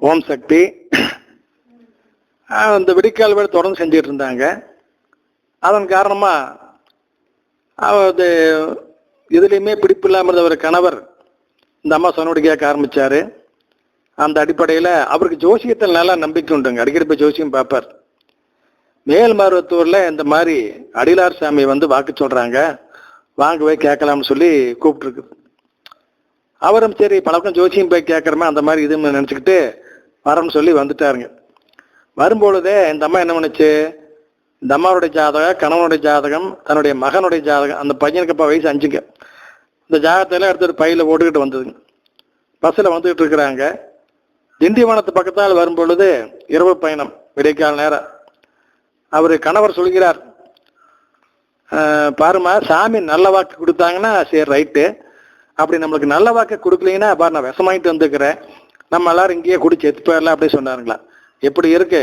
ஓம் சக்தி. ஆஹ் விடிக்கால் வேலை தொடர்ந்து செஞ்சிட்டு இருந்தாங்க. அதன் காரணமா அது எதுலேயுமே பிடிப்பு இல்லாமல் இருந்த ஒரு கணவர் இந்த அம்மா சொன்னபடி கேட்க ஆரம்பிச்சாரு. அந்த அடிப்படையில் அவருக்கு ஜோசியத்தில் நல்லா நம்பிக்கை உண்டுங்க. அடிக்கடி போய் ஜோசியம் பார்ப்பார். மேல் மருவத்தூரில் இந்த மாதிரி அடிலார் சாமி வந்து வாக்கு சொல்றாங்க. வாங்க போய் கேட்கலாம்னு சொல்லி கூப்பிட்டுருக்கு அவரும் சரி பழக்கம் ஜோசியம் போய் கேட்குறமே அந்த மாதிரி இதுன்னு நினச்சிக்கிட்டு வரோம்னு சொல்லி வந்துட்டாருங்க. வரும்பொழுதே இந்த அம்மா என்ன பண்ணுச்சு? இந்த அம்மாவுடைய ஜாதகம் கணவனுடைய ஜாதகம் தன்னுடைய மகனுடைய ஜாதகம் அந்த பையனுக்கு இப்போ வயசு அஞ்சுங்க. இந்த ஜாதகத்தெல்லாம் எடுத்துட்டு பையில் ஓட்டுக்கிட்டு வந்ததுங்க. பஸ்ஸில் வந்துக்கிட்டு இருக்கிறாங்க. திண்டிவனத்து பக்கத்தால் வரும்பொழுது இரவு பயணம் விடைக்கால நேரம் அவர் கணவர் சொல்கிறார் பாருமா பாரும்மா சாமி நல்ல வாக்கு கொடுத்தாங்கன்னா சரி ரைட்டு. அப்படி நம்மளுக்கு நல்ல வாக்கை கொடுக்கலீங்கன்னா பாரு நான் விஷமாயிட்டு வந்துக்கிறேன் நம்ம எல்லாரும் இங்கேயே குடிச்சு எத்து போயிடலாம் அப்படி சொன்னாருங்களா? எப்படி இருக்கு?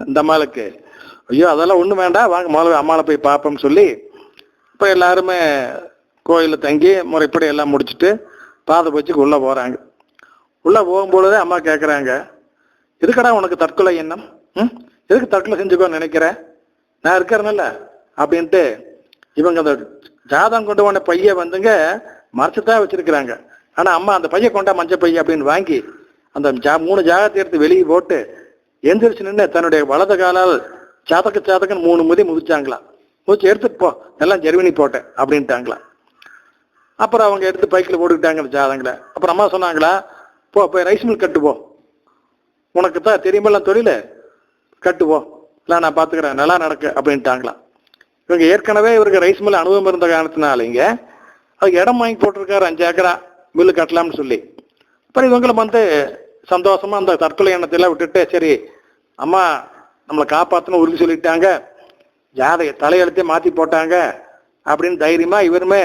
இந்த அம்மாளுக்கு. ஐயோ அதெல்லாம் ஒன்றும் வேண்டாம். வாங்க முதல்ல அம்மாவை போய் பார்ப்போம்னு சொல்லி இப்போ எல்லாருமே கோயிலில் தங்கி முறைப்படி எல்லாம் முடிச்சுட்டு பாத பூச்சிக்கு உள்ளே போகிறாங்க உள்ளே போகும்பொழுதே அம்மா கேட்குறாங்க எதுக்கடா உனக்கு தற்கொலை எண்ணம்? ம்? எதுக்கு தற்கொலை செஞ்சுக்கோன்னு நினைக்கிறேன் நான் இருக்கிறேன்ல அப்படின்ட்டு இவங்க அந்த ஜாதகம் கொண்டு போன பையன் வந்துங்க மறைச்சுதான் வச்சிருக்கிறாங்க. ஆனா அம்மா அந்த பையன் கொண்டா மஞ்சள் பையன் அப்படின்னு வாங்கி அந்த ஜா மூணு ஜாதகத்தை எடுத்து வெளியே போட்டு எந்திரிச்சு நின்று தன்னுடைய வலது காலால் சாதக சாதகன்னு மூணு முதி முதிச்சாங்களாம். முதிச்சு எடுத்துட்டு போ எல்லாம் ஜெர்மனி போட்டேன் அப்படின்ட்டாங்களாம். அப்புறம் அவங்க எடுத்து பைக்கில் போட்டுக்கிட்டாங்க ஜாதகங்களை அப்புறம் அம்மா சொன்னாங்களா போ போய் ரைஸ் மில் கட்டுவோம் உனக்கு தான் தெரியுமெல்லாம் தொழில்? கட்டுவோம் இல்லை நான் பார்த்துக்கிறேன் நல்லா நடக்கு அப்படின்ட்டாங்களாம். இவங்க ஏற்கனவே இவருக்கு ரைஸ் மில் அனுபவம் இருந்த காரணத்தினாலங்க அதுக்கு இடம் வாங்கி போட்டிருக்காரு அஞ்சு ஏக்கரா மில்லு கட்டலாம்னு சொல்லி. அப்புறம் இவங்களும் வந்து சந்தோஷமாக அந்த தற்கொலை எண்ணத்தையெல்லாம் விட்டுட்டு சரி அம்மா நம்மளை காப்பாற்றணும் உறுதி சொல்லிட்டாங்க. ஜாதக தலையெழுத்தே மாற்றி போட்டாங்க அப்படின்னு தைரியமாக இவருமே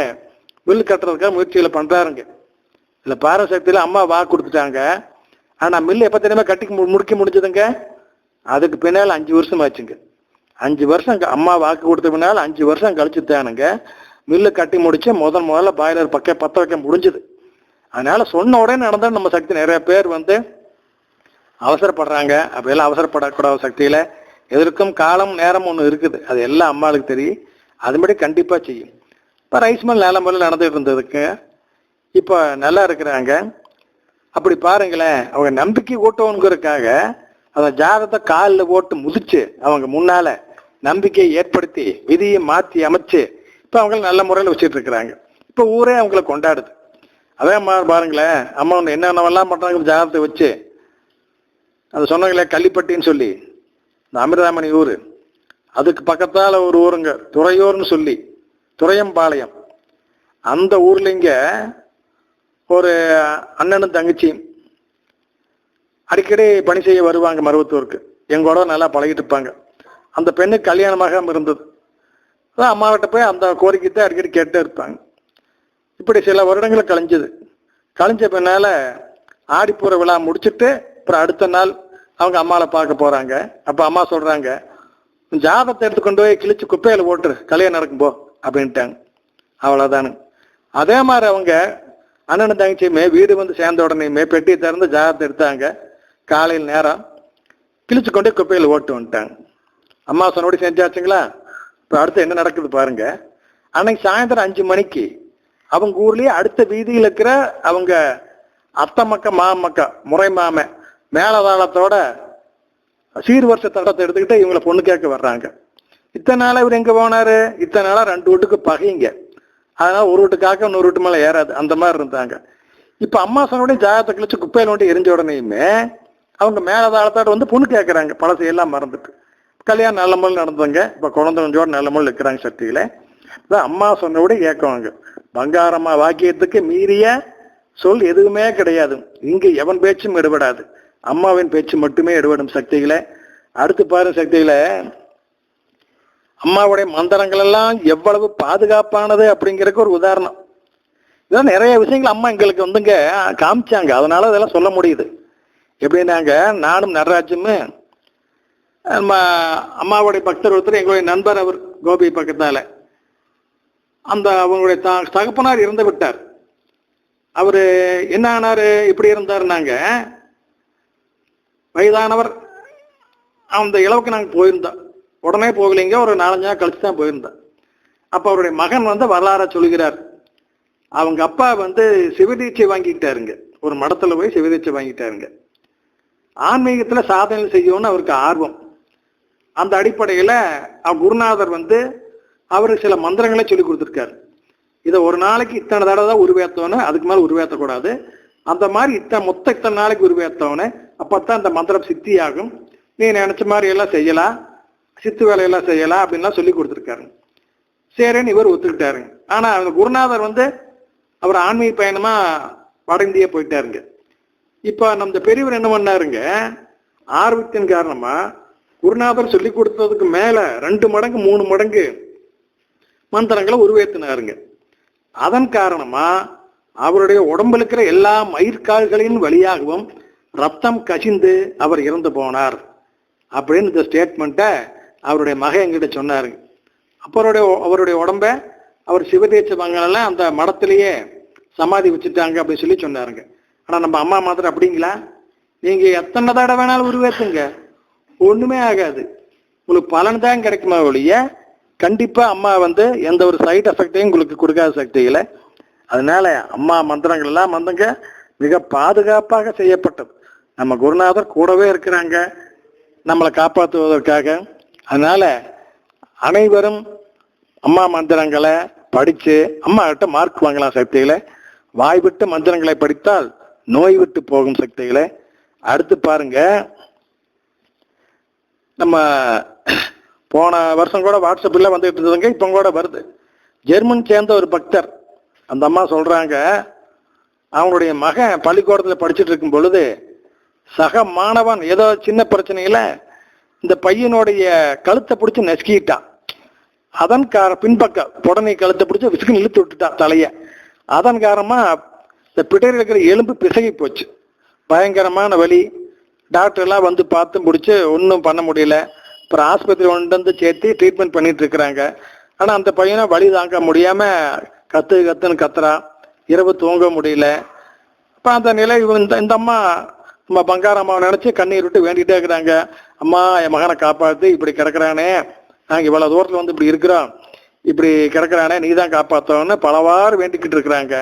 மில்லு கட்டுறதுக்காக முயற்சிகளை பண்ணுறாருங்க இல்லை பாரசக்தியில் அம்மா வாக்கு கொடுத்துட்டாங்க. ஆனால் மில்லு எப்போ தெரியுமா கட்டி மு- முடிக்க முடிஞ்சதுங்க? அதுக்கு பின்னால் அஞ்சு வருஷம் ஆச்சுங்க அஞ்சு வருஷம் க- அம்மா வாக்கு கொடுத்த பின்னால் அஞ்சு வருஷம் கழிச்சு தானுங்க மில்லு கட்டி முடிச்சு முதல் முதல்ல பாய்லர் பக்க பத்த வைக்க முடிஞ்சுது. அதனால சொன்ன உடனே நடந்தால் நம்ம சக்தி நிறைய பேர் வந்து அவசரப்படுறாங்க. அப்படியெல்லாம் அவசரப்படக்கூடாத சக்தியில எதற்கும் காலம் நேரம் ஒன்று இருக்குது. அது எல்லாம் அம்மாளுக்கு தெரியும். அதுபடி கண்டிப்பாக செய்யும். இப்போ ரைஸ் மில் நல்ல முறையில் நடந்துகிட்டு இருந்ததுக்கு இப்போ நல்லா இருக்கிறாங்க. அப்படி பாருங்களேன் அவங்க நம்பிக்கை ஓட்டவனுங்கிறதுக்காக அந்த ஜாதத்தை காலில் போட்டு முதிச்சு அவங்க முன்னால் நம்பிக்கையை ஏற்படுத்தி விதியை மாற்றி அமைச்சு இப்போ அவங்கள நல்ல முறையில் வச்சுட்டு இருக்கிறாங்க. இப்போ ஊரே அவங்கள கொண்டாடுது. அதே மாதிரி பாருங்களேன் அம்மா ஒன்று என்னென்னவெல்லாம் பண்ணுறாங்க ஜாதகத்தை வச்சு. அது சொன்னாங்களே கள்ளிப்பட்டின்னு சொல்லி. இந்த அமிர்தாமணி ஊர். அதுக்கு பக்கத்தால் ஒரு ஊருங்க துறையூர்னு சொல்லி. துறையம்பாளையம். அந்த ஊர்லங்க ஒரு அண்ணனும் தங்கச்சியும் அடிக்கடி பணி செய்ய வருவாங்க மருவத்தூருக்கு. எங்களோட நல்லா பழகிட்டு இருப்பாங்க. அந்த பெண்ணுக்கு கல்யாணமாக இருந்தது. அதான் அம்மாவிட்ட போய் அந்த கோரிக்கை தான் அடிக்கடி கேட்டே இருப்பாங்க. இப்படி சில வருடங்கள் கழிஞ்சது. கழிஞ்ச பின்னால ஆடிப்பூர விழா முடிச்சிட்டு அப்புறம் அடுத்த நாள் அவங்க அம்மாவை பார்க்க போகிறாங்க அப்போ அம்மா சொல்கிறாங்க ஜாதத்தை எடுத்து கொண்டு போய் கிழிச்சு குப்பையில் ஓட்டுரு கல்யாணம் நடக்கும் போ அப்படின்ட்டாங்க. அவ்வளோதானு அதே மாதிரி அவங்க அண்ணன் தங்கச்சியுமே வீடு வந்து சேர்ந்த உடனேயுமே பெட்டியை திறந்து ஜாதத்தை எடுத்தாங்க. காலையில் நேரம் கிழிச்சு கொண்டே குப்பையில் ஓட்டு வந்துட்டாங்க. அம்மா சொன்னபடி செஞ்சாச்சுங்களா? இப்போ அடுத்து என்ன நடக்குது பாருங்க. அன்னைக்கு சாயந்தரம் அஞ்சு மணிக்கு அவங்க ஊர்லயே அடுத்த வீதியில் இருக்கிற அவங்க அத்தை மக்க மாமக்கா முறை மாம மேலதாளத்தோட சீர்வரிசை தடத்தை எடுத்துக்கிட்டு இவங்கள பொண்ணு கேட்க வர்றாங்க. இத்தனை நாளாக இவர் எங்கே போனார்? இத்தனை நாளாக ரெண்டு வீட்டுக்கு பகைங்க. அதனால் ஒரு வீட்டுக்காக இன்னொரு வீட்டு மேலே ஏறாது. அந்த மாதிரி இருந்தாங்க. இப்போ அம்மா சொன்னபடி ஜாகத்தை கழிச்சு குப்பையில் ஒன்று எரிஞ்ச உடனேயுமே அவங்க மேலதாளத்தோட வந்து பொண்ணு கேட்குறாங்க பழசையெல்லாம் மறந்துட்டு. கல்யாணம் நல்ல முறையில் நடந்ததுங்க இப்போ குழந்தை கொஞ்சோட நல்ல முறையில் இருக்கிறாங்க சக்தியில். அதான் அம்மா சொன்னபடி கேட்குவாங்க. பங்காரம்மா வாக்கியத்துக்கு மீறிய சொல் எதுவுமே கிடையாது. இங்கு எவன் பேச்சும் எடுபடாது. அம்மாவின் பேச்சு மட்டுமே எடுபடும் சக்திகளை அடுத்து பாரு சக்திகளை அம்மாவுடைய மந்திரங்கள் எல்லாம் எவ்வளவு பாதுகாப்பானது அப்படிங்கிறதுக்கு ஒரு உதாரணம். இதெல்லாம் நிறைய விஷயங்கள் அம்மா எங்களுக்கு வந்துங்க காமிச்சாங்க. அதனால இதெல்லாம் சொல்ல முடியுது. எப்படின்னாங்க நானும் நடராஜுமே நம்ம அம்மாவுடைய பக்தர் ஒருத்தர் எங்களுடைய நண்பர் அவர் கோபி பக்கத்தால். அந்த அவங்களுடைய த- தகப்பனார் இறந்து விட்டார். அவர் என்ன ஆனார் இப்படி இருந்தாருனாங்க வயதானவர் அந்த இளவுக்கு நாங்கள் போயிருந்தோம் உடனே போகலைங்க ஒரு நாலஞ்சு நாள் கழிச்சு தான் போயிருந்தோம் அப்போ அவருடைய மகன் வந்து வரலாற சொல்கிறார் அவங்க அப்பா வந்து சிவதீட்சை வாங்கிட்டாருங்க ஒரு மடத்தில் போய் சிவதீட்சை வாங்கிட்டாருங்க. ஆன்மீகத்தில் சாதனை செய்யணும்னு அவருக்கு ஆர்வம். அந்த அடிப்படையில் குருநாதர் வந்து அவர் சில மந்திரங்களை சொல்லி கொடுத்துருக்காரு. இதை ஒரு நாளைக்கு இத்தனை தடவை தான் உருவேற்றவனு அதுக்கு மேலே உருவேற்றக்கூடாது அந்த மாதிரி இத்தனை மொத்த இத்தனை நாளைக்கு உருவேற்றவனே அப்போ தான் அந்த மந்திரம் சித்தியாகும். நீ நினச்ச மாதிரி எல்லாம் செய்யலாம் சித்து வேலையெல்லாம் செய்யலாம் அப்படின்லாம் சொல்லி கொடுத்துருக்காரு. சரின்னு இவர் ஒத்துக்கிட்டாருங்க ஆனால் அந்த குருநாதர் வந்து அவர் ஆன்மீக பயணமாக வட இந்தியா போயிட்டாருங்க. இப்போ நம்ம பெரியவர் என்ன பண்ணாருங்க? ஆர்வத்தின் காரணமாக குருநாதர் சொல்லி கொடுத்ததுக்கு மேல ரெண்டு மடங்கு மூணு மடங்கு மந்திரங்களை உருவேற்றினாருங்க அதன் காரணமா அவருடைய உடம்புல இருக்கிற எல்லா மயிர்கால்களின் வழியாகவும் ரத்தம் கசிந்து அவர் இறந்து போனார் அப்படின்னு இந்த ஸ்டேட்மெண்ட்டை அவருடைய மகன் எங்கிட்ட சொன்னாருங்க அப்போ அவருடைய அவருடைய உடம்ப அவர் சிவதேச்ச மங்களெல்லாம் அந்த மடத்திலேயே சமாதி வச்சுட்டாங்க அப்படின்னு சொல்லி சொன்னாருங்க. ஆனால் நம்ம அம்மா மாத்திரம் அப்படிங்களா? நீங்கள் எத்தனை தடவை வேணாலும் உருவேற்றுங்க ஒண்ணுமே ஆகாது. உங்களுக்கு பலன் தான் கிடைக்குமா ஒழிய கண்டிப்பா அம்மா வந்து எந்த ஒரு சைட் எஃபெக்டையும் உங்களுக்கு கொடுக்காத சக்திகளை அதனால அம்மா மந்திரங்கள் எல்லாம் வந்துங்க மிக பாதுகாப்பாக செய்யப்பட்டது. நம்ம குருநாதர் கூடவே இருக்கிறாங்க. நம்மளை காப்பாற்றுவதற்காக. அதனால அனைவரும் அம்மா மந்திரங்களை படித்து அம்மா கிட்ட மார்க் வாங்கலாம் சக்திகளை வாய் விட்டு மந்திரங்களை படித்தால் நோய் விட்டு போகும் சக்திகளை அடுத்து பாருங்க நம்ம போன வருஷம் கூட வாட்ஸ்அப்பில் வந்துகிட்டு இருந்ததுங்க இப்போ கூட வருது. ஜெர்மன் சேர்ந்த ஒரு பக்தர் அந்த அம்மா சொல்கிறாங்க அவங்களுடைய மகன் பள்ளிக்கூடத்தில் படிச்சுட்டு இருக்கும் பொழுது சக மாணவன் ஏதோ சின்ன பிரச்சனையில் இந்த பையனுடைய கழுத்தை பிடிச்சி நசுக்கிட்டான். அதன் கார பின்பக்க புடனை கழுத்தை பிடிச்சி விசுக்கு இழுத்து விட்டுட்டான் தலையை. அதன் காரணமாக இந்த பிடையில் இருக்கிற எலும்பு பிசகி போச்சு. பயங்கரமான வலி. டாக்டர்லாம் வந்து பார்த்து முடிச்சு ஒன்றும் பண்ண முடியல. அப்புறம் ஆஸ்பத்திரி கொண்டு வந்து சேர்த்து ட்ரீட்மெண்ட் பண்ணிட்டு இருக்கிறாங்க. ஆனால் அந்த பையனை வழி தாங்க முடியாமல் கத்து கத்துன்னு கத்துறான் இரவு தூங்க முடியல. அப்போ அந்த நிலை இந்த இந்த அம்மா நம்ம பங்காரம்மாவை நினச்சி கண்ணீர் விட்டு வேண்டிகிட்டே இருக்கிறாங்க. அம்மா என் மகனை காப்பாற்று இப்படி கிடக்குறானே. நாங்கள் இவ்வளோ தூரத்தில் வந்து இப்படி இருக்கிறோம். இப்படி கிடக்குறானே நீ தான் காப்பாற்றணும்னு பலவாறு வேண்டிக்கிட்டு இருக்கிறாங்க.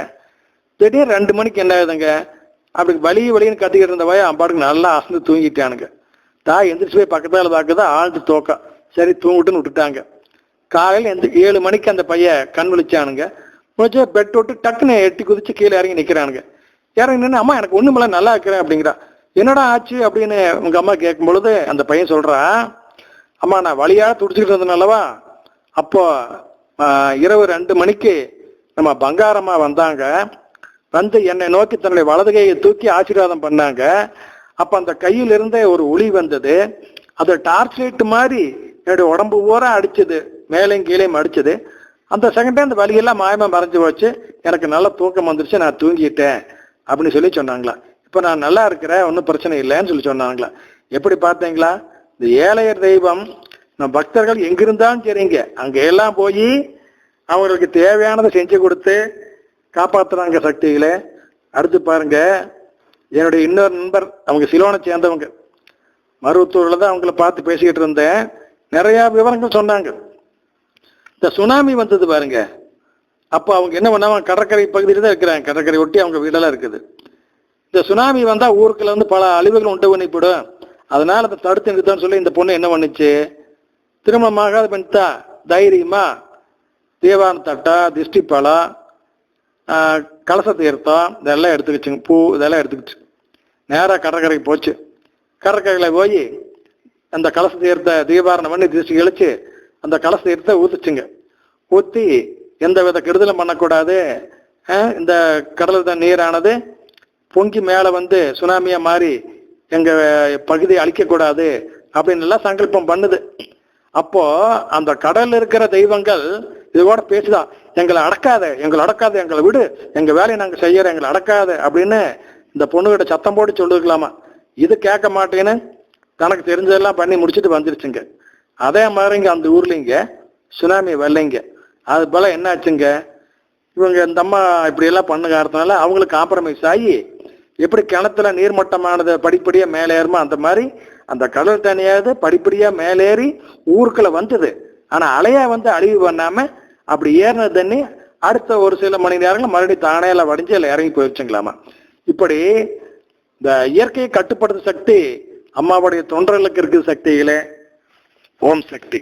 திடீர் ரெண்டு மணிக்கு என்ன ஆகுதுங்க? அப்படி வலி வலின்னு கத்திக்கிட்டு இருந்த வய அம்பாட்டுக்கு நல்லா அசந்து தூங்கிட்டானுங்க. தாய் எந்திரிச்சு போய் பக்கத்தால் பார்க்குதா ஆழ்ந்து தோக்கா சரி தூங்கிட்டுன்னு விட்டுட்டாங்க. காலையில் எந்த ஏழு மணிக்கு அந்த பையன் கண் விழிச்சானுங்க. முடிச்சா பெட் விட்டு டக்குன்னு எட்டி குதிச்சு கீழே இறங்கி நிற்கிறானுங்க இறங்கி நின்று அம்மா எனக்கு ஒன்றுமில்ல நல்லா இருக்கிறேன் அப்படிங்கிறா. என்னடா ஆச்சு? அப்படின்னு உங்கள் அம்மா கேட்கும் பொழுது அந்த பையன் சொல்கிறான் அம்மா நான் வழியாக துடிச்சுக்கிட்டு இருந்தேனல்லவா? அப்போ இரவு ரெண்டு மணிக்கு நம்ம பங்காரம்மா வந்தாங்க. வந்து என்னை நோக்கி தன்னுடைய வலது கையை தூக்கி ஆசீர்வாதம் பண்ணாங்க. அப்ப அந்த கையிலிருந்தே ஒரு ஒளி வந்தது. அது டார்ச் லைட் மாதிரி என்னுடைய உடம்பு ஊரா அடிச்சது. மேலையும் கீழேயும் அடிச்சது. அந்த செகண்டே அந்த வலியெல்லாம் மாயமா மறைஞ்சு போச்சு. எனக்கு நல்ல தூக்கம் வந்துருச்சு. நான் தூங்கிட்டேன் அப்படின்னு சொல்லி சொன்னாங்களா. இப்ப நான் நல்லா இருக்கிறேன். ஒன்றும் பிரச்சனை இல்லைன்னு சொல்லி சொன்னாங்களா. எப்படி பார்த்தீங்களா? இந்த ஏழையர் தெய்வம் நம்ம பக்தர்கள் எங்கிருந்தாலும் சரிங்க. அங்கே எல்லாம் போய் அவங்களுக்கு தேவையானதை செஞ்சு கொடுத்து காப்பாத்துறாங்க சக்திகளை. அடுத்து பாருங்க என்னுடைய இன்னொரு நண்பர் அவங்க சிலோனை சேர்ந்தவங்க. மருவத்தூரில் தான் அவங்கள பார்த்து பேசிக்கிட்டு இருந்தேன். நிறையா விவரங்கள் சொன்னாங்க. இந்த சுனாமி வந்தது பாருங்க. அப்போ அவங்க என்ன பண்ணாங்க? கடற்கரை பகுதியில் தான் இருக்கிறாங்க. கடற்கரை ஒட்டி அவங்க வீடெல்லாம் இருக்குது. இந்த சுனாமி வந்தால் ஊருக்குள்ள வந்து பல அழிவுகள் உண்டு பண்ணிவிடும். அதனால் அதை தடுத்து நிறுத்தான்னு சொல்லி இந்த பொண்ணு என்ன பண்ணுச்சு? திருமணமாகாத பெண்தா தைரியமாக தீவான தட்டா திஷ்டிபாலம் கலச தீர்த்தம் இதெல்லாம் எடுத்துக்கிச்சுங்க பூ இதெல்லாம் எடுத்துக்கிச்சு. நேராக கடற்கரைக்கு போச்சு. கடற்கரையில் போய் அந்த கலச தீர்த்த தீபாரணம் பண்ணி திசை கழிச்சு அந்த கலச தீர்த்தத்தை ஊற்றுச்சுங்க ஊற்றி எந்த வித கெடுதலும் பண்ணக்கூடாது. இந்த கடல் தான் நீரானது. பொங்கி மேலே வந்து சுனாமியாக மாறி எங்கள் பகுதியை அழிக்கக்கூடாது அப்படின்னு எல்லாம் சங்கல்பம் பண்ணுது. அப்போ அந்த கடல்ல இருக்கிற தெய்வங்கள் இதோட பேசுதான் பேசுதா எங்களை அடக்காத எங்களை அடக்காத எங்களை விடு எங்க வேலையை நாங்க செய்யறோம் எங்களை அடக்காத அப்படின்னு இந்த பொண்ணுகிட்ட சத்தம் போட்டு சொல்லிருக்கலாமா? இது கேட்க மாட்டேன்னு தனக்கு தெரிஞ்சதெல்லாம் பண்ணி முடிச்சுட்டு வந்துருச்சுங்க. அதே மாதிரிங்க அந்த ஊர்லிங்க சுனாமி வரலைங்க அது போல என்ன ஆச்சுங்க இவங்க இந்த அம்மா இப்படியெல்லாம் பண்ணுங்க பண்ண காரணத்தினால அவங்களுக்கு காம்ப்ரமைஸ் ஆகி எப்படி கிணத்துல நீர்மட்டமானது படிப்படியா மேலேறுமோ அந்த மாதிரி அந்த கடல் தண்ணியாவது படிப்படியா மேலேறி ஊருக்குள்ள வந்தது. ஆனா அலையா வந்து அழிவு பண்ணாம அப்படி ஏறின தண்ணி அடுத்த ஒரு சில மணி நேரங்கள் மறுபடியும் தானேல வடிஞ்சு அதில் இறங்கி போயிடுச்சுங்களாமா. இப்படி இந்த இயற்கையை கட்டுப்படுத்த சக்தி அம்மாவுடைய தொண்டர்களுக்கு இருக்கிற சக்திகளே ஓம் சக்தி.